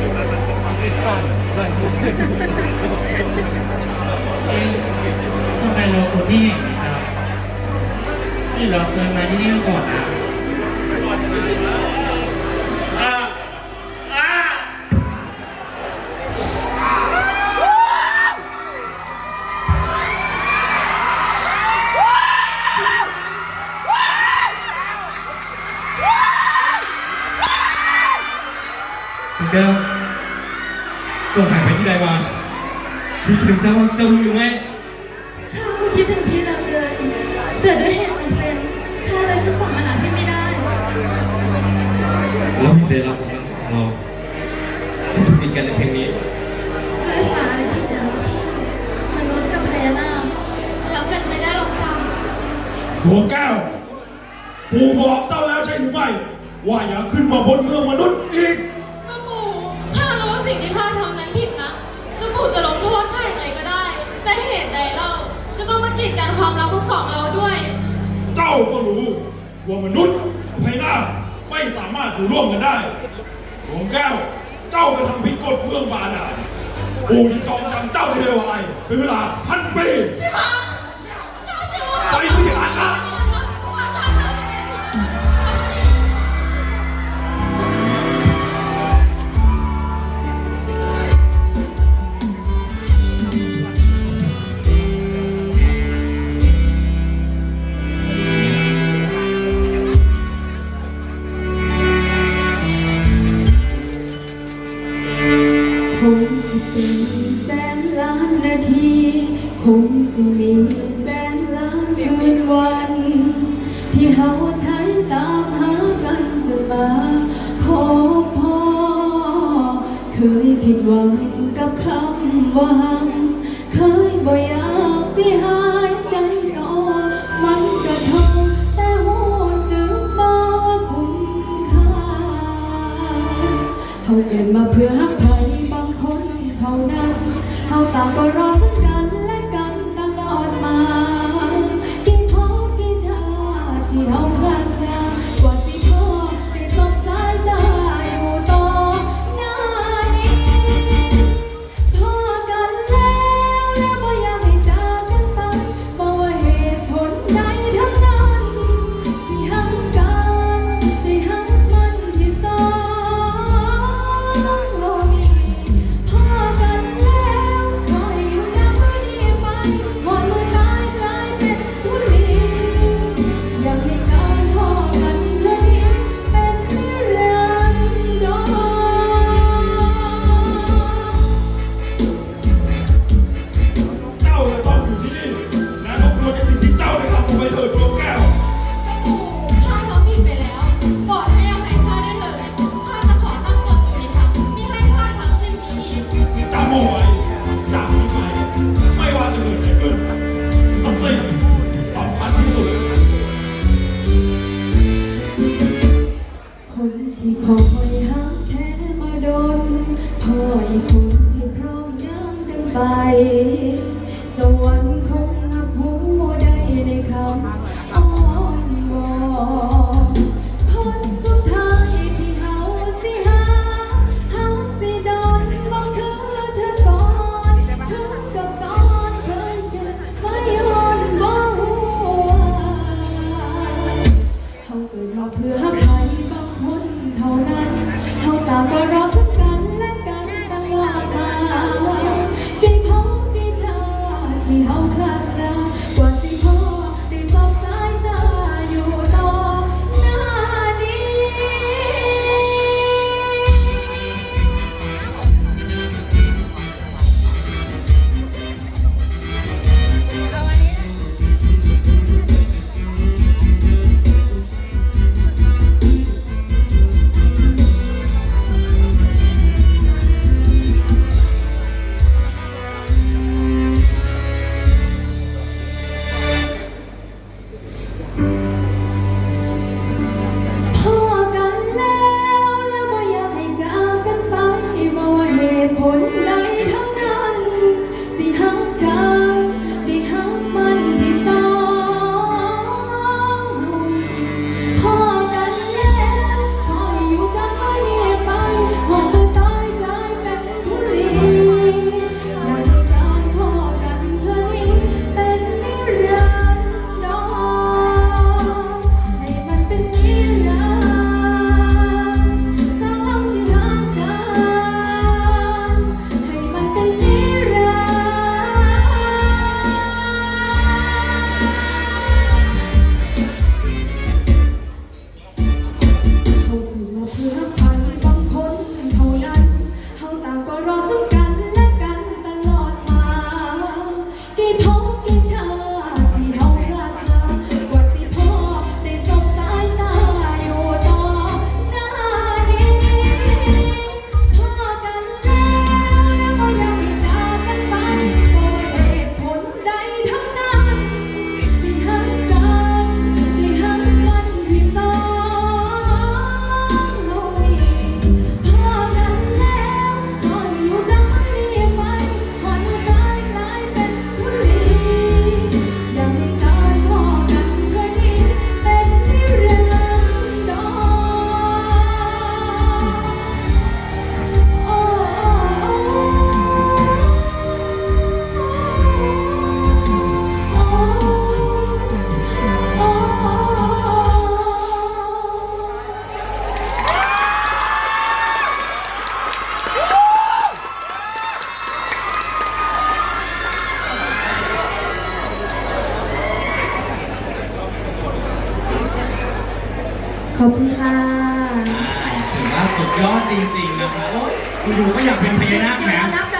ทำไมเราคนที่ห็นนะครับนี่เราเคยมาที่นี่มาก่อนนะอะอะคุณแก้ว เจ้าหายไปที่ใดมาพี่คิดถึงเจ้าเจ้ารู้หรือไม่ข้าก็คิดถึงพี่เหลือเกินแต่ด้วยเหตุจำเป็นข้าเลยขึ้นฝั่งมาหาพี่ไม่ได้เราเห็นได้รับของเราสองเราจะถูกติดกันในเพลงนี้ด้วยฟ้าลิขิตนะพี่มนุษย์กับพญานาคแล้วกันไม่ได้หรอกจ้าหัวแก้วปู่บอกเจ้าแล้วใช่หรือไม่ว่าอย่าขึ้นมาบนเมืองมนุษย์อีก ต้องมากีดกันความรักทั้งสองเราด้วย เจ้าก็รู้ว่ามนุษย์กับไพนาคไม่สามารถอยู่ร่วมกันได้หัวแก้ว เจ้ากระทำผิดกฎเมืองบาดาลปู่จะจองจำเจ้าในเร็วอะไรเป็นเวลาพันปีพี่พันข้าเชื่อว่า ไปที่ร้านนะ เขาใช้ตามหากันจนมาพบพ่อ เคยผิดหวังกับคำหวังเคยบ่อย ออีกคนที่พร้อมย่างกันไป ขอบคุณค่ะถือว่าสุดยอดจริงๆนะคะโอ้ยคุณดูก็อยากเป็นพญานาคเดี๋ยวนะเรารับดอกไม้